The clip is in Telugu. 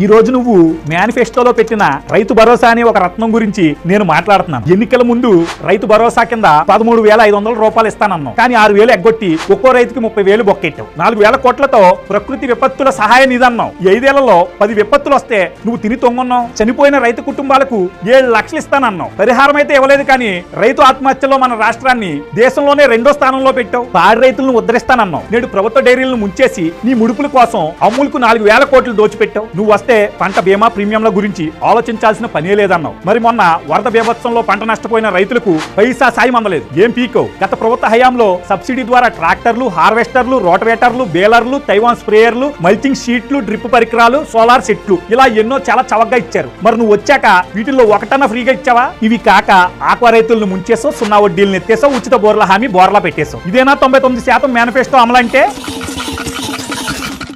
ఈ రోజు నువ్వు మేనిఫెస్టోలో పెట్టిన రైతు భరోసా అనే ఒక రత్నం గురించి నేను మాట్లాడుతున్నాను. ఎన్నికల ముందు రైతు భరోసా కింద పదమూడు వేల ఐదు వందల రూపాయలు ఇస్తానన్నావు. కానీ ఆరు వేలు ఎగ్గొట్టి ఒక్కో రైతుకి ముప్పై వేలు బొక్కెట్టావు. నాలుగు వేల కోట్లతో ప్రకృతి విపత్తుల సహాయం నిధి ఐదేళ్ళలో పది విపత్తులు వస్తే నువ్వు తిని తొంగున్నావు. చనిపోయిన రైతు కుటుంబాలకు ఏడు లక్షలు ఇస్తానన్నావు. పరిహారం అయితే ఇవ్వలేదు కానీ రైతు ఆత్మహత్యలో మన రాష్ట్రాన్ని దేశంలోనే రెండో స్థానంలో పెట్టావు. పాడి రైతులను ఉద్ధరిస్తానన్నావు. నేడు ప్రభుత్వ డైరీలను ముంచేసి నీ ముడుపుల కోసం అమ్ములకు నాలుగు వేల కోట్లు దోచిపెట్టావు. నువ్వు వస్తే పంట బీమా ప్రీమియంల గురించి ఆలోచించాల్సిన పనే లేదన్నావు. మరి మొన్న వరద బీభత్సంలో పంట నష్టపోయిన రైతులకు పైసా సాయం అందలేదు. ఏం పీకో? గత ప్రభుత్వ హయాంలో సబ్సిడీ ద్వారా ట్రాక్టర్లు హార్వెస్టర్లు రోటవేటర్లు బేలర్లు తైవాన్ స్ప్రేయర్లు మల్చింగ్ షీట్లు డ్రిప్ పరికరాలు సోలార్ సెట్లు ఇలా ఎన్నో చాలా చవకగా ఇచ్చారు. మరి నువ్వు వచ్చాక వీటిల్లో ఒకటన్నా ఫ్రీగా ఇచ్చావా? ఇవి కాక ఆక్వా రైతులను ముంచేసో సున్నా వడ్డీలను ఎత్తేసో ఉచిత బోర్ల హామీ బోర్లా పెట్టేసో. ఇదేనా తొంభై తొమ్మిది శాతం మేనిఫెస్టో అమలంటే